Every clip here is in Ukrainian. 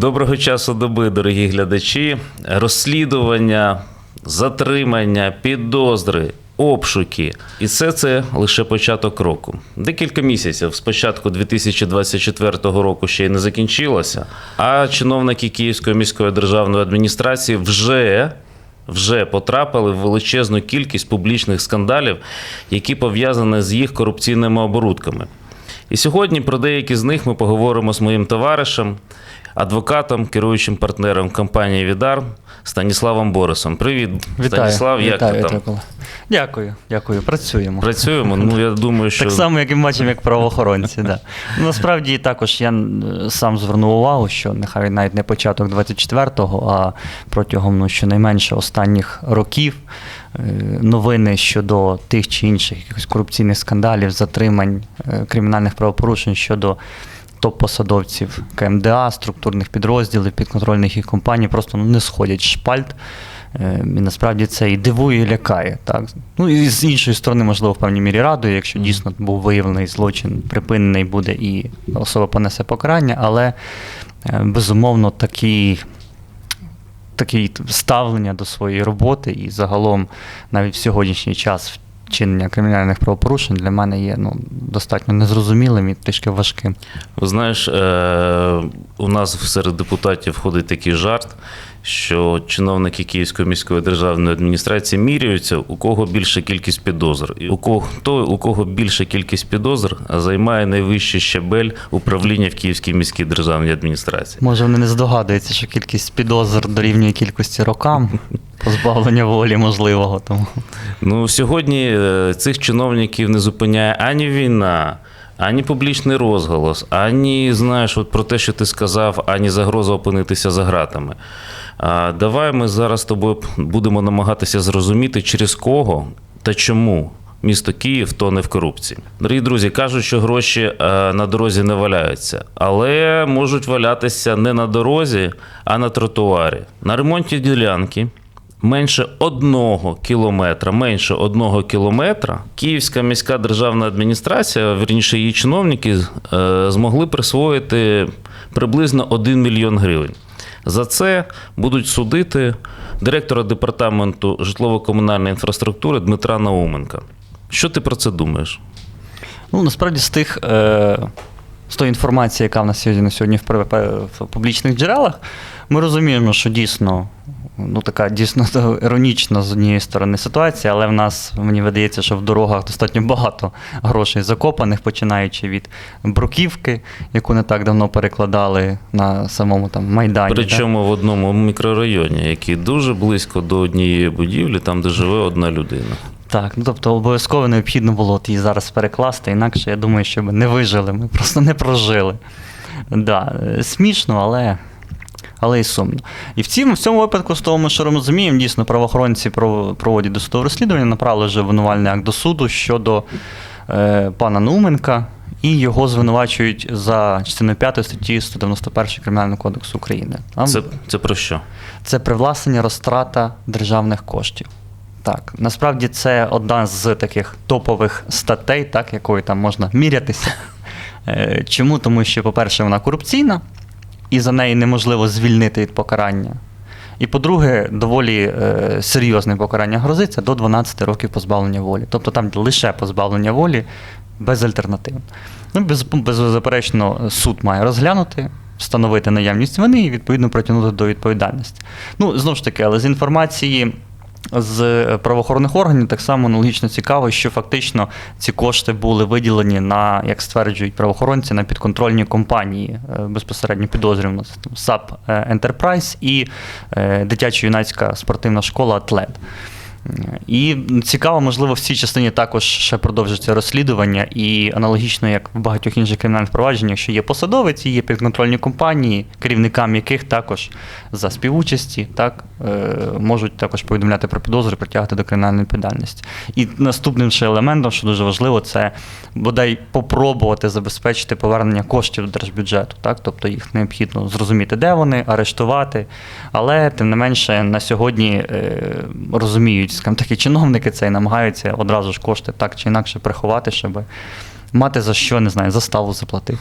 Доброго часу доби, дорогі глядачі. Розслідування, затримання, підозри, обшуки. І все це лише початок року. Декілька місяців з початку 2024 року ще й не закінчилося, а чиновники Київської міської державної адміністрації вже. Вже потрапили в величезну кількість публічних скандалів, які пов'язані з їх корупційними оборудками. І сьогодні про деякі з них ми поговоримо з моїм товаришем, адвокатом, керуючим партнером компанії Відар Станіславом Борисом. Привіт, Станіслав, як вітаю, ти там? вітаю, Дякую, дякую. Працюємо. Працюємо. Ну я думаю, що Так само, як і бачимо, як правоохоронці. Да. Ну, Насправді також я е, сам звернув увагу, що нехай навіть не початок 24-го, а протягом ну, щонайменше останніх років е, новини щодо тих чи інших якихось корупційних скандалів, затримань, е, кримінальних правопорушень щодо топ-посадовців КМДА, структурних підрозділів, підконтрольних їх компаній просто ну, не сходять шпальт. Е, І насправді це і дивує, і лякає. Так? Ну і з іншої сторони, можливо, в певній мірі радує, якщо дійсно був виявлений злочин, припинений буде і особа понесе покарання, але е, безумовно такі. Таке ставлення до своєї роботи і загалом навіть в сьогоднішній час вчинення кримінальних правопорушень для мене є ну, достатньо незрозумілим і трішки важким. знаєш, е, у нас серед депутатів ходить такий жарт, що чиновники Київської міської державної адміністрації міряються, у кого більша кількість підозр. І у кого той, у кого більша кількість підозр, займає найвищий щабель управління в Київській міській державній адміністрації. Може, вони не здогадуються, що кількість підозр дорівнює кількості рокам позбавлення волі можливого. Тому. Ну, сьогодні е, цих чиновників не зупиняє ані війна, ані публічний розголос, ані, знаєш, от про те, що ти сказав, ані загроза опинитися за ґратами. Давай ми зараз з тобою будемо намагатися зрозуміти, через кого та чому. Місто Київ тоне в корупції. Дорогі друзі, кажуть, що гроші е, на дорозі не валяються, але можуть валятися не на дорозі, а на тротуарі. На ремонті ділянки менше одного кілометра, менше одного кілометра Київська міська державна адміністрація, вірніше її чиновники, е, змогли присвоїти приблизно 1 мільйон гривень. За це будуть судити директора департаменту житлово-комунальної інфраструктури Дмитра Науменка. Що ти про це думаєш? Ну, насправді, з тих. Е... З тої інформації, яка в нас сьогодні на сьогодні в, публічних джерелах, ми розуміємо, що дійсно ну, така дійсно іронічна з однієї сторони ситуація, але в нас мені видається, що в дорогах достатньо багато грошей закопаних, починаючи від бруківки, яку не так давно перекладали на самому там майдані. да. Причому в одному мікрорайоні, який дуже близько до однієї будівлі, там, де живе одна людина. Так, ну тобто обов'язково необхідно було от її зараз перекласти, інакше я думаю, що ми не вижили, ми просто не прожили. Да, е, смішно, але, але і сумно. І в цьому, в цьому випадку, з того, ми що розуміємо, дійсно правоохоронці проводять досудове розслідування, направили вже обвинувальний акт до суду щодо е, пана Нуменка. І його звинувачують за частиною 5 статті 191 Кримінального кодексу України. Там Це, це про що? це привласнення розтрата державних коштів. Так, насправді це одна з таких топових статей, так, якою там можна мірятися. Е, Чому? Тому що, по-перше, вона корупційна, і за неї неможливо звільнити від покарання. І по-друге, доволі е, серйозне покарання грозиться до 12 років позбавлення волі. Тобто там лише позбавлення волі безальтернативно. Ну, без, беззаперечно, суд має розглянути, встановити наявність вини і відповідно притягнути до відповідальності. Ну, знову ж таки, але з інформації. З правоохоронних органів так само аналогічно цікаво, що фактично ці кошти були виділені на, як стверджують правоохоронці, на підконтрольні компанії е, безпосередньо підозрювано САП Ентерпрайз і е, дитячо-юнацька спортивна школа Атлет. І цікаво, можливо, в цій частині також ще продовжиться розслідування, і аналогічно, як в багатьох інших кримінальних провадженнях, що є посадовець, є підконтрольні компанії, керівникам яких також за співучасті так, е, можуть також повідомляти про підозри, притягати до кримінальної відповідальності. І наступним ще елементом, що дуже важливо, це бодай попробувати забезпечити повернення коштів до держбюджету. Так? Тобто їх необхідно зрозуміти, де вони, арештувати. Але тим не менше на сьогодні е, розуміють, скажімо, такі чиновники це і намагаються одразу ж кошти так чи інакше приховати, щоб мати за що, не знаю, заставу заплатити.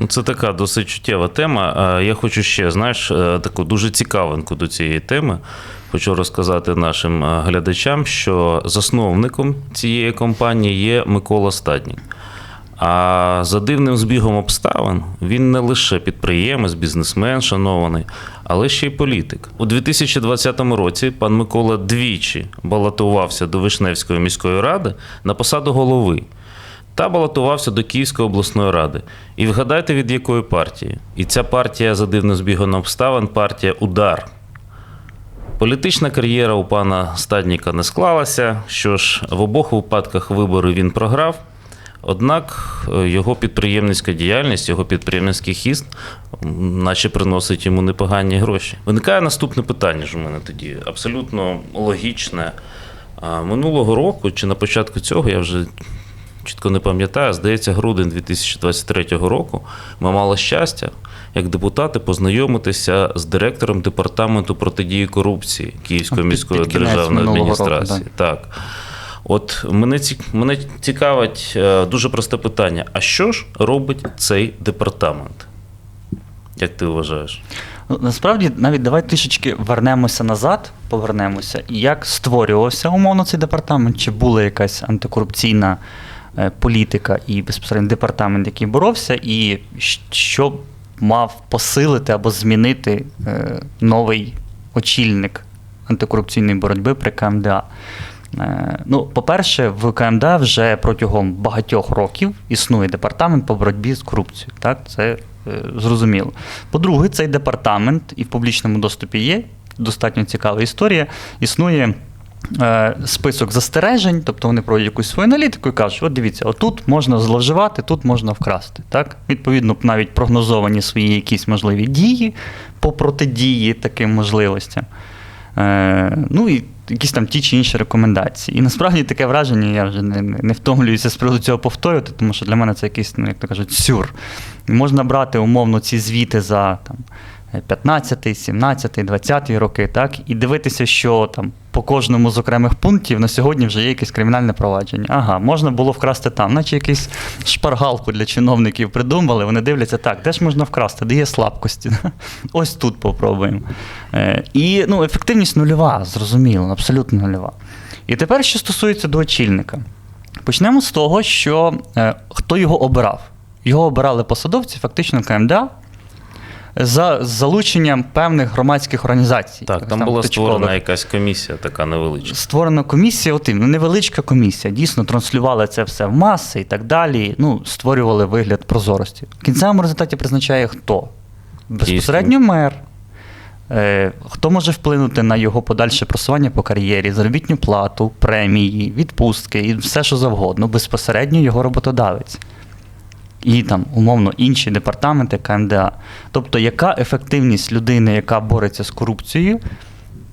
Ну, це така досить чуттєва тема. Я хочу ще, знаєш, е, таку дуже цікавинку до цієї теми. Хочу розказати нашим е, глядачам, що засновником цієї компанії є Микола Стаднік. А за дивним збігом обставин він не лише підприємець, бізнесмен, шанований, але ще й політик. У 2020 році пан Микола двічі балотувався до Вишневської міської ради на посаду голови та балотувався до Київської обласної ради. І вгадайте, від якої партії? І ця партія за дивним збігом обставин партія Удар. Політична кар'єра у пана Стадніка не склалася. Що ж, в обох випадках вибори він програв. Однак е, його підприємницька діяльність, його підприємницький хіст, наче приносить йому непогані гроші. Виникає наступне питання ж у мене тоді, абсолютно логічне. Минулого року чи на початку цього, я вже чітко не пам'ятаю, здається, грудень 2023 року ми мали щастя як депутати познайомитися з директором департаменту протидії корупції Київської міської державної минулого року, адміністрації. Так. От мене, мене цікавить е, дуже просте питання: а що ж робить цей департамент? Як ти вважаєш? Ну, насправді, навіть давай трішечки вернемося назад, повернемося. Як створювався умовно цей департамент? Чи була якась антикорупційна е, політика і безпосередньо департамент, який боровся, і що мав посилити або змінити е, новий очільник антикорупційної боротьби при КМДА? Е, Ну, по-перше, в КМДА вже протягом багатьох років існує департамент по боротьбі з корупцією. Так, це е, зрозуміло. По-друге, цей департамент і в публічному доступі є достатньо цікава історія. Існує е, список застережень, тобто вони проводять якусь свою аналітику і кажуть: от дивіться, отут можна зловживати, тут можна вкрасти. Так? Відповідно, навіть прогнозовані свої якісь можливі дії по протидії таким можливостям. Е, ну і якісь там ті чи інші рекомендації. І насправді таке враження, я вже не, не, втомлююся з приводу цього повторювати, тому що для мене це якийсь, ну, як то кажуть, сюр. Можна брати умовно ці звіти за там, 15, 17, 20 роки, так, і дивитися, що там по кожному з окремих пунктів на сьогодні вже є якесь кримінальне провадження. Ага, можна було вкрасти там, наче якийсь шпаргалку для чиновників придумали. Вони дивляться, так, де ж можна вкрасти, де є слабкості. Ось тут попробуємо. Е, і ну, ефективність нульова, зрозуміло, абсолютно нульова. І тепер, що стосується до очільника, почнемо з того, що е, хто його обирав. Його обирали посадовці, фактично КМДА, за залученням певних громадських організацій. Так, Якось там була точкових. створена якась комісія, така невеличка. Створена комісія, от іменно, невеличка комісія. Дійсно транслювали це все в маси і так далі. Ну, створювали вигляд прозорості. В кінцевому результаті призначає хто? Безпосередньо мер. Е, Хто може вплинути на його подальше просування по кар'єрі, заробітню плату, премії, відпустки і все, що завгодно, безпосередньо його роботодавець. І там, умовно, інші департаменти КМДА. Тобто, яка ефективність людини, яка бореться з корупцією,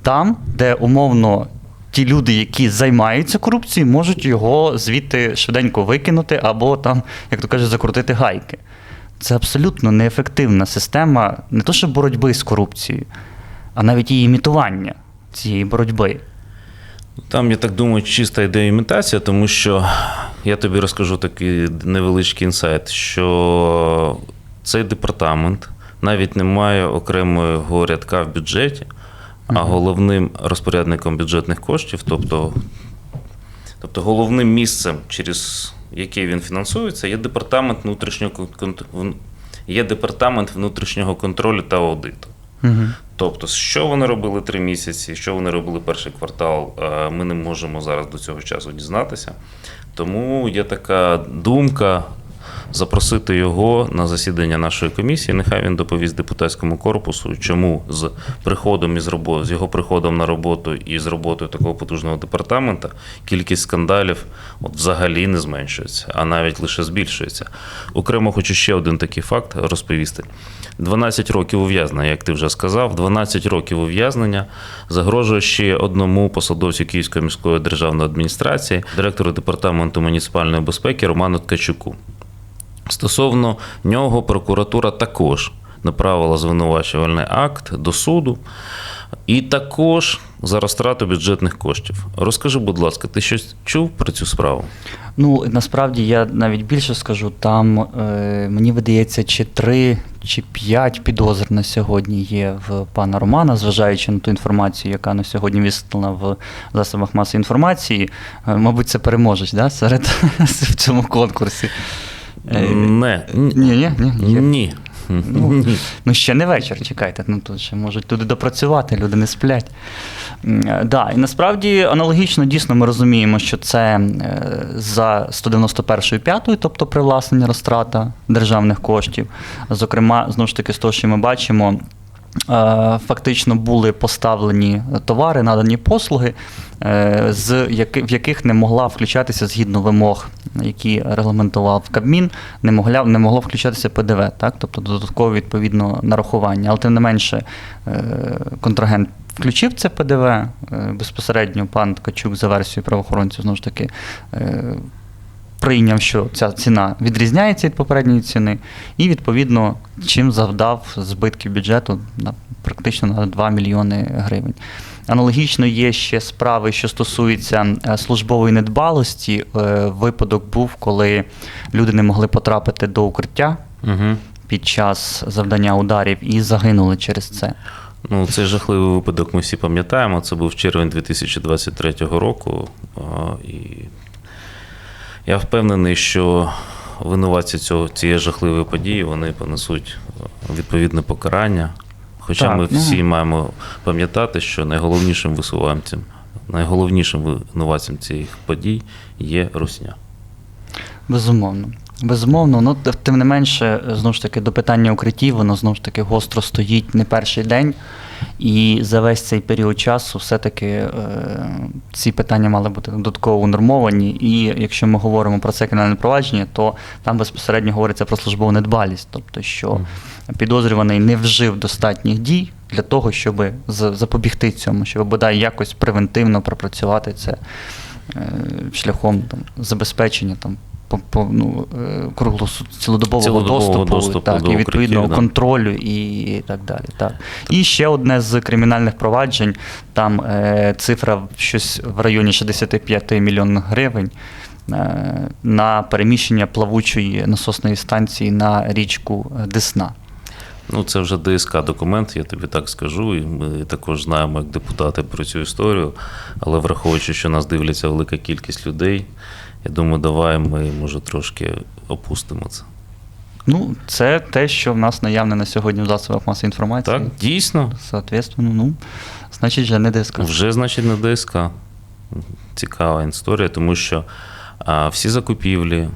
там, де умовно ті люди, які займаються корупцією, можуть його звідти швиденько викинути або там, як то кажуть, закрутити гайки. Це абсолютно неефективна система не то, що боротьби з корупцією, а навіть її імітування цієї боротьби. Там, я так думаю, чиста ідея імітація, тому що я тобі розкажу такий невеличкий інсайт, що цей департамент навіть не має окремого рядка в бюджеті, а головним розпорядником бюджетних коштів, тобто, тобто головним місцем, через яке він фінансується, є департамент внутрішнього є департамент внутрішнього контролю та аудиту. Угу. Тобто, що вони робили три місяці, що вони робили перший квартал, е, ми не можемо зараз до цього часу дізнатися. Тому є така думка запросити його на засідання нашої комісії. Нехай він доповість депутатському корпусу, чому з приходом із робо- з його приходом на роботу і з роботою такого потужного департамента кількість скандалів от взагалі не зменшується, а навіть лише збільшується. Окремо хочу ще один такий факт розповісти. 12 років ув'язнення, як ти вже сказав, 12 років ув'язнення загрожує ще одному посадовцю Київської міської державної адміністрації, директору департаменту муніципальної безпеки Роману Ткачуку. Стосовно нього прокуратура також направила звинувачувальний акт до суду. І також за розтрату бюджетних коштів. Розкажи, будь ласка, ти щось чув про цю справу? Ну, насправді я навіть більше скажу, там е, мені видається, чи три чи п'ять підозр на сьогодні є в пана Романа, зважаючи на ту інформацію, яка на сьогодні висвітлена в засобах масової інформації. Е, мабуть, це переможець да, серед в цьому конкурсі. Е, Не. Ні, ні, ні. Ні. Ну, Ну, ще не вечір, чекайте. Ну тут ще можуть туди допрацювати, люди не сплять. Е, Да, і насправді аналогічно дійсно ми розуміємо, що це е, за 191 п'ятою, тобто привласнення розтрата державних коштів. Зокрема, знову ж таки, з того, що ми бачимо. Фактично були поставлені товари, надані послуги, з в яких не могла включатися згідно вимог, які регламентував Кабмін, не могла не могло включатися ПДВ, так? тобто додаткове відповідно нарахування. Але тим не менше е, контрагент включив це ПДВ е, безпосередньо пан Ткачук за версією правоохоронців знову ж таки. е, Прийняв, що ця ціна відрізняється від попередньої ціни, і відповідно чим завдав збитків бюджету на практично на 2 мільйони гривень. Аналогічно є ще справи, що стосуються е, службової недбалості. Е, Випадок був, коли люди не могли потрапити до укриття Угу. під час завдання ударів і загинули через це. Ну, цей жахливий випадок ми всі пам'ятаємо. Це був червень 2023 року. І я впевнений, що винуватці цього, цієї жахливої події вони понесуть е, відповідне покарання. Хоча Так, ми ну. всі маємо пам'ятати, що найголовнішим висуванцем, найголовнішим винуватцем цих подій є русня. Безумовно. Безумовно, ну тим не менше, знову ж таки, до питання укриттів, воно знову ж таки гостро стоїть не перший день. І за весь цей період часу все-таки е, ці питання мали бути додатково унормовані. І якщо ми говоримо про це кримінальне провадження, то там безпосередньо говориться про службову недбалість, тобто що підозрюваний не вжив достатніх дій для того, щоб запобігти цьому, щоб бодай якось превентивно пропрацювати це е, шляхом там, забезпечення там, по, по, ну, е, круглосу- цілодобового, Цілодобового доступу, доступу так, до і відповідного да. контролю і так далі. Так. І ще одне з кримінальних проваджень, там е, цифра щось в районі 65 мільйонів гривень. е, На переміщення плавучої насосної станції на річку Десна. Ну, це вже ДСК документ, я тобі так скажу. І ми також знаємо, як депутати про цю історію. Але враховуючи, що нас дивляться велика кількість людей, я думаю, давай ми, може, трошки опустимо це. Ну, це те, що в нас наявне на сьогодні в засобах масової інформації. Так, дійсно, Соответственно, ну, значить, вже не ДСК. вже, значить, не ДСК. Цікава історія, тому що а, всі закупівлі,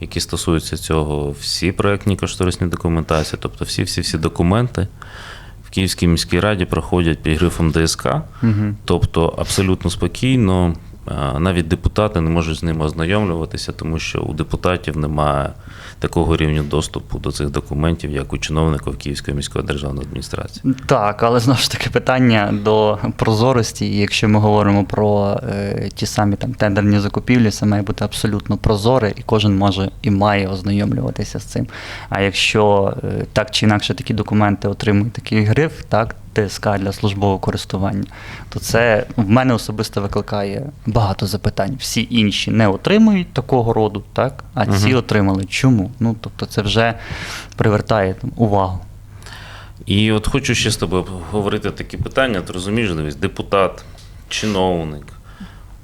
які стосуються цього, всі проектні кошторисні документації, тобто всі-всі-всі документи в Київській міській раді проходять під грифом ДСК. Угу. Тобто абсолютно спокійно, навіть депутати не можуть з ними ознайомлюватися, тому що у депутатів немає такого рівня доступу до цих документів, як у чиновників Київської міської державної адміністрації. Так, але знову ж таки питання до прозорості. Якщо ми говоримо про е, ті самі там тендерні закупівлі, це має бути абсолютно прозоре, і кожен може і має ознайомлюватися з цим. А якщо е, так чи інакше такі документи отримують такий гриф, так, ТСК для службового користування, то це в мене особисто викликає багато запитань. Всі інші не отримують такого роду, так, а ці отримали. Чому? Ну тобто це вже привертає там, увагу. І от хочу ще з тобою говорити такі питання. Ти розумієш, дивись, депутат, чиновник,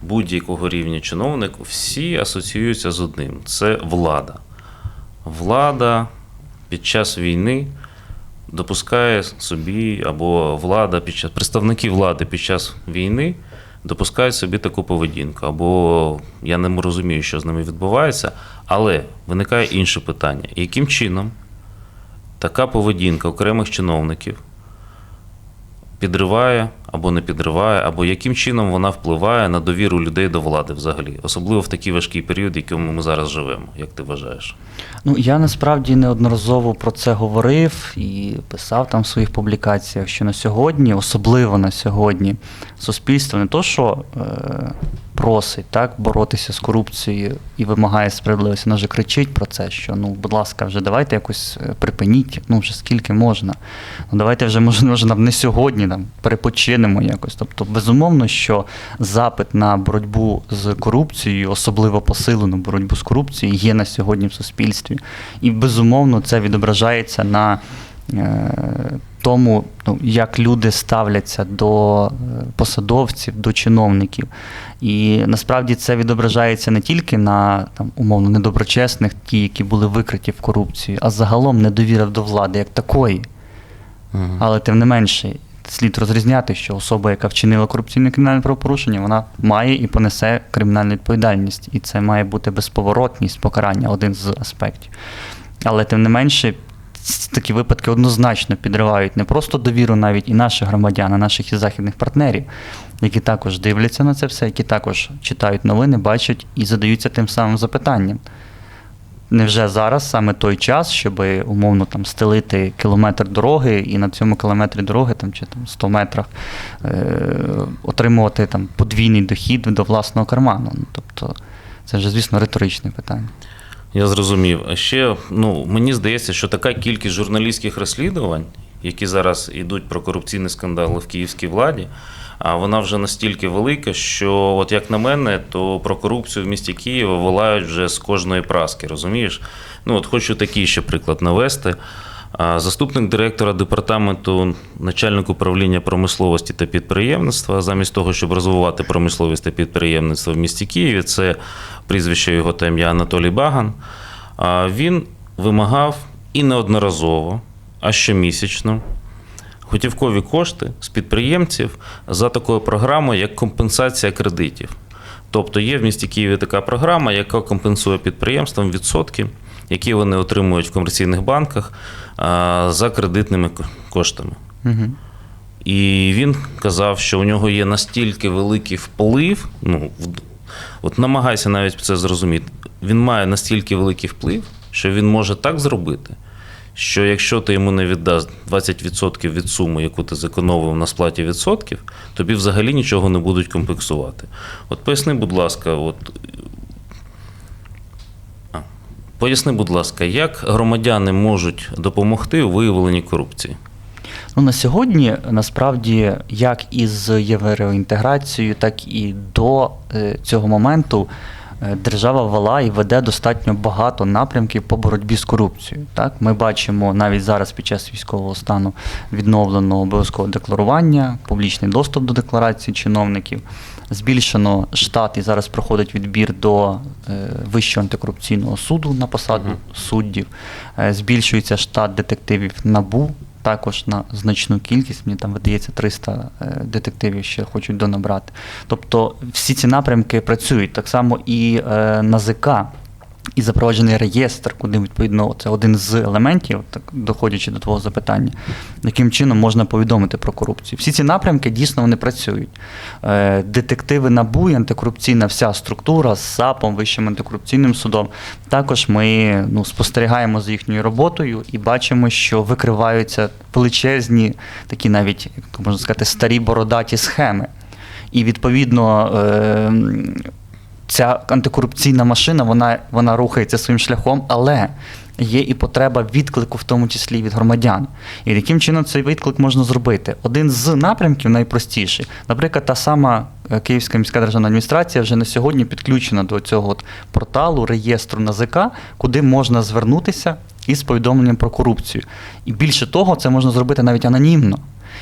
будь-якого рівня чиновник, всі асоціюються з одним: це влада. Влада під час війни допускає собі, або влада під час представники влади під час війни допускають собі таку поведінку. Або я не розумію, що з ними відбувається, але виникає інше питання: яким чином така поведінка окремих чиновників підриває або не підриває, або яким чином вона впливає на довіру людей до влади взагалі, особливо в такий важкий період, в якому ми зараз живемо, як ти вважаєш? Ну, я насправді неодноразово про це говорив і писав там в своїх публікаціях, що на сьогодні, особливо на сьогодні, суспільство не то, що е, просить так, боротися з корупцією і вимагає справедливості, вона вже кричить про це, що ну, будь ласка, вже давайте якось е, припиніть, ну вже скільки можна. Ну давайте вже може, може нам не сьогодні там перепочинемо якось. Тобто, безумовно, що запит на боротьбу з корупцією, особливо посилену боротьбу з корупцією, є на сьогодні в суспільстві. І безумовно це відображається на е, тому, ну, як люди ставляться до е, посадовців, до чиновників. І насправді це відображається не тільки на там, умовно недоброчесних, ті, які були викриті в корупцію, а загалом недовіра до влади як такої. Але тим не менше, слід розрізняти, що особа, яка вчинила корупційне кримінальне правопорушення, вона має і понесе кримінальну відповідальність. І це має бути безповоротність покарання, один з аспектів. Але тим не менше, такі випадки однозначно підривають не просто довіру навіть і наших громадян, а наших і західних партнерів, які також дивляться на це все, які також читають новини, бачать і задаються тим самим запитанням. Невже зараз саме той час, щоб умовно там стелити кілометр дороги і на цьому кілометрі дороги там, чи там 100 метрах е- отримувати там подвійний дохід до власного карману? Ну, тобто це вже, звісно, риторичне питання. Я зрозумів. А ще ну, мені здається, що така кількість журналістських розслідувань, які зараз йдуть про корупційні скандали в київській владі, вона вже настільки велика, що, от як на мене, то про корупцію в місті Києва волають вже з кожної праски, розумієш? Ну, от хочу такий ще приклад навести. Заступник директора департаменту, начальник управління промисловості та підприємництва, замість того, щоб розвивати промисловість та підприємництво в місті Києві, це прізвище його та ім'я Анатолій Баган. А Він вимагав і неодноразово, а щомісячно готівкові кошти з підприємців за такою програмою, як компенсація кредитів. Тобто є в місті Києві така програма, яка компенсує підприємствам відсотки, які вони отримують в комерційних банках за кредитними коштами. Угу. І він казав, що у нього є настільки великий вплив. Ну, от намагайся навіть це зрозуміти. Він має настільки великий вплив, що він може так зробити, що якщо ти йому не віддасть 20% від суми, яку ти зекономив на сплаті відсотків, тобі взагалі нічого не будуть компенсувати. От поясни, будь ласка, от. Поясни, будь ласка, як громадяни можуть допомогти у виявленні корупції? Ну, на сьогодні насправді як із євроінтеграцією, так і до е, цього моменту держава вела і веде достатньо багато напрямків по боротьбі з корупцією. Так? Ми бачимо навіть зараз під час військового стану відновлено обов'язкове декларування, публічний доступ до декларації чиновників. Збільшено штат і зараз проходить відбір до е, Вищого антикорупційного суду на посаду суддів. Е, збільшується штат детективів НАБУ також на значну кількість. Мені там видається 300 е, детективів ще хочуть донабрати. Тобто всі ці напрямки працюють. Так само і е, НАЗК. І запроваджений реєстр, куди відповідно це один з елементів, так доходячи до твого запитання, яким чином можна повідомити про корупцію. Всі ці напрямки дійсно вони працюють. Е, Детективи НАБУ і антикорупційна вся структура з САПом, Вищим антикорупційним судом. Також ми ну, спостерігаємо за їхньою роботою і бачимо, що викриваються величезні, такі навіть як можна сказати, старі бородаті схеми. І відповідно. Ця антикорупційна машина вона, вона рухається своїм шляхом, але є і потреба відклику, в тому числі від громадян. І яким чином цей відклик можна зробити? Один з напрямків найпростіший, наприклад, та сама е, Київська міська державна адміністрація вже на сьогодні підключена до цього от порталу, реєстру НАЗК, куди можна звернутися із повідомленням про корупцію. І більше того, це можна зробити навіть анонімно.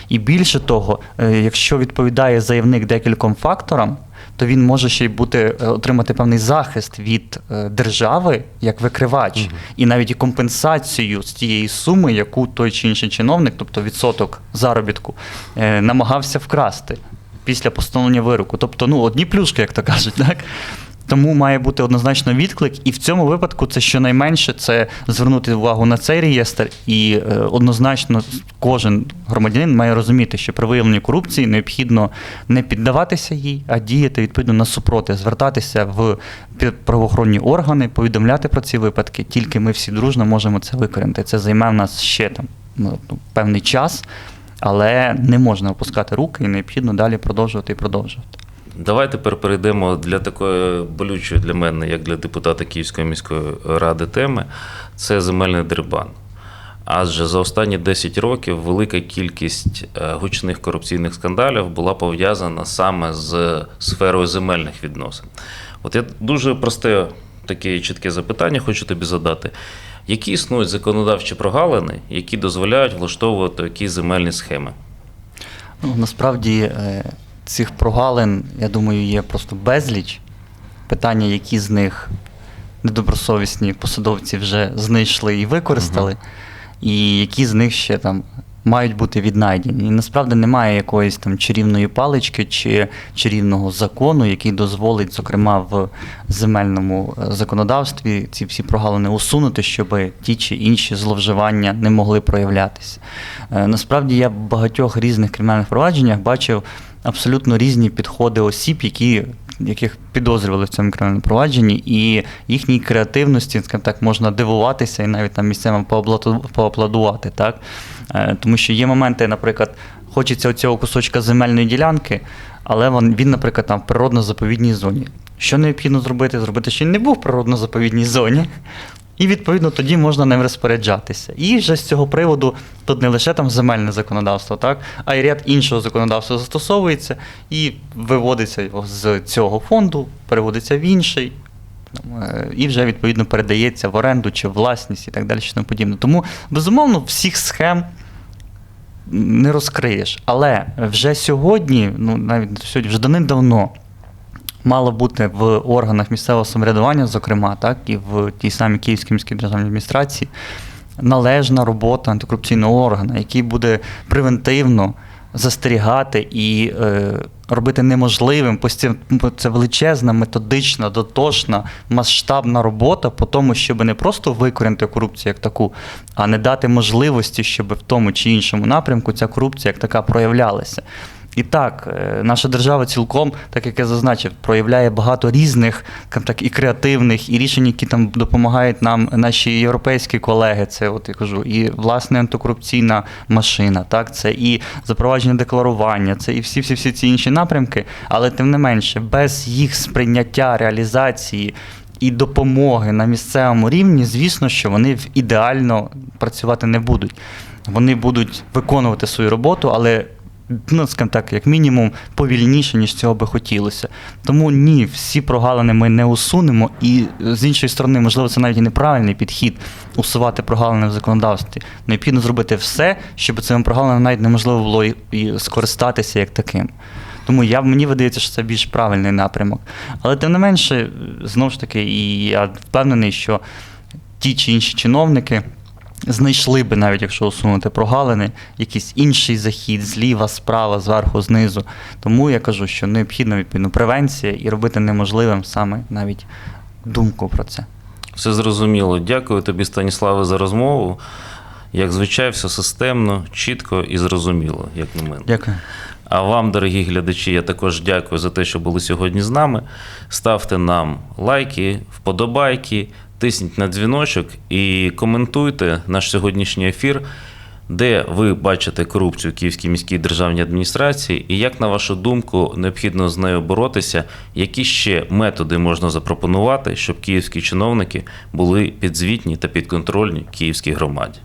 І більше того, е, якщо відповідає заявник декільком факторам, то він може ще й бути е, отримати певний захист від е, держави як викривач, і навіть і компенсацію з тієї суми, яку той чи інший чиновник, тобто відсоток заробітку, намагався вкрасти після постановлення вироку. Тобто, ну, одні плюшки, як то кажуть, так? Тому має бути однозначно відклик, і в цьому випадку це щонайменше це звернути увагу на цей реєстр, і е, однозначно кожен громадянин має розуміти, що при виявленні корупції необхідно не піддаватися їй, а діяти відповідно насупроти, звертатися в правоохоронні органи, повідомляти про ці випадки. Тільки ми всі дружно можемо це викорінити. Це займе в нас ще там ну, ну, певний час, але не можна опускати руки і необхідно далі продовжувати і продовжувати. Давай тепер перейдемо для такої болючої для мене, як для депутата Київської міської ради теми. Це земельний дерибан. Адже за останні 10 років велика кількість е, гучних корупційних скандалів була пов'язана саме з сферою земельних відносин. От я дуже просте таке чітке запитання хочу тобі задати. Які існують законодавчі прогалини, які дозволяють влаштовувати якісь земельні схеми? Ну, насправді е, цих прогалин, я думаю, є просто безліч. Питання, які з них недобросовісні посадовці вже знайшли і використали, і які з них ще там мають бути віднайдені. І насправді немає якоїсь там чарівної палички чи чарівного закону, який дозволить, зокрема, в земельному е, законодавстві ці всі прогалини усунути, щоб ті чи інші зловживання не могли проявлятися. Е, Насправді я в багатьох різних кримінальних провадженнях бачив абсолютно різні підходи осіб, які. Яких підозрювали в цьому кримінальному провадженні, і їхній креативності, скажімо так, можна дивуватися і навіть там місцевим поаплодувати. Так? Е, Тому що є моменти, наприклад, хочеться оцього кусочка земельної ділянки, але він наприклад, там в природно-заповідній зоні. Що необхідно зробити? Зробити, що він не був в природно-заповідній зоні. І відповідно тоді можна ним розпоряджатися. І вже з цього приводу тут не лише там земельне законодавство, так, а й ряд іншого законодавства застосовується і виводиться з цього фонду, переводиться в інший. е, І вже відповідно передається в оренду чи власність і так далі. тому подібне. Тому, безумовно, всіх схем не розкриєш. Але вже сьогодні, ну навіть сьогодні, вже давним-давно мало бути в органах місцевого самоврядування, зокрема, так, і в тій самій Київській міській державній адміністрації, належна робота антикорупційного органу, який буде превентивно застерігати і е, робити неможливим постійно це величезна, методична, дотошна, масштабна робота по тому, щоб не просто викорінити корупцію як таку, а не дати можливості, щоб в тому чи іншому напрямку ця корупція як така проявлялася. І так, е, наша держава цілком, так як я зазначив, проявляє багато різних так, і креативних, і рішень, які там допомагають нам наші європейські колеги. Це от я кажу, і власне антикорупційна машина, так, це і запровадження декларування, це і всі всі всі ці інші напрямки. Але тим не менше, без їх сприйняття, реалізації. І допомоги на місцевому рівні, звісно, що вони ідеально працювати не будуть. Вони будуть виконувати свою роботу, але ну, скажімо так, як мінімум, повільніше, ніж цього би хотілося. Тому ні, всі прогалини ми не усунемо, і з іншої сторони, можливо, це навіть і неправильний підхід усувати прогалини в законодавстві. Необхідно зробити все, щоб цим прогалинам навіть неможливо було і, і скористатися як таким. Тому я, мені видається, що це більш правильний напрямок. Але тим не менше, знову ж таки, і я впевнений, що ті чи інші чиновники знайшли би, навіть якщо усунути прогалини, якийсь інший захід зліва, справа, зверху, знизу. Тому я кажу, що необхідна відповідно превенція і робити неможливим саме навіть думку про це. Все зрозуміло. Дякую тобі, Станіславе, за розмову. Як звичай, все системно, чітко і зрозуміло, як на мене. Дякую. А вам, дорогі глядачі, я також дякую за те, що були сьогодні з нами. Ставте нам лайки, вподобайки, тисніть на дзвіночок і коментуйте наш сьогоднішній ефір, де ви бачите корупцію в Київській міській державній адміністрації, і як, на вашу думку, необхідно з нею боротися, які ще методи можна запропонувати, щоб київські чиновники були підзвітні та підконтрольні київській громаді.